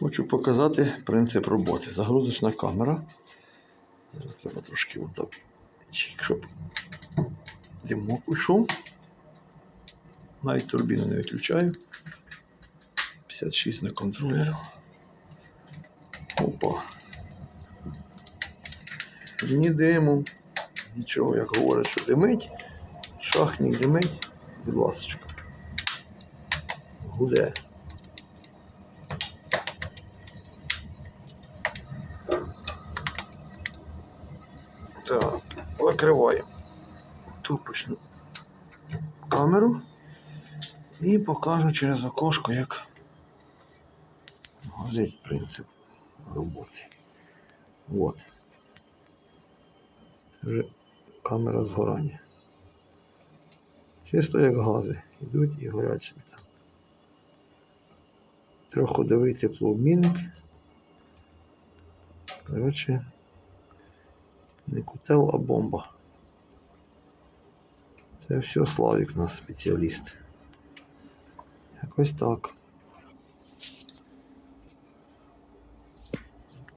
Хочу показати принцип роботи. Загрузочна камера. Зараз треба трошки отак, щоб димок пішов. Навіть турбіну не виключаю. 56 на контролеру. Опа. Ні диму, нічого, як говорять, що димить. Шахнік димить, будь ласочка. Гуде. Так, закриваємо тупочну камеру і покажу через окошко, як горить принцип роботи. От. Вже камера згорання. Чисто як гази. Йдуть і горять собі там. Трьохходовий теплообмінник. Коротше, не кутел, а бомба. Це все Славік у нас спеціаліст. Якось так.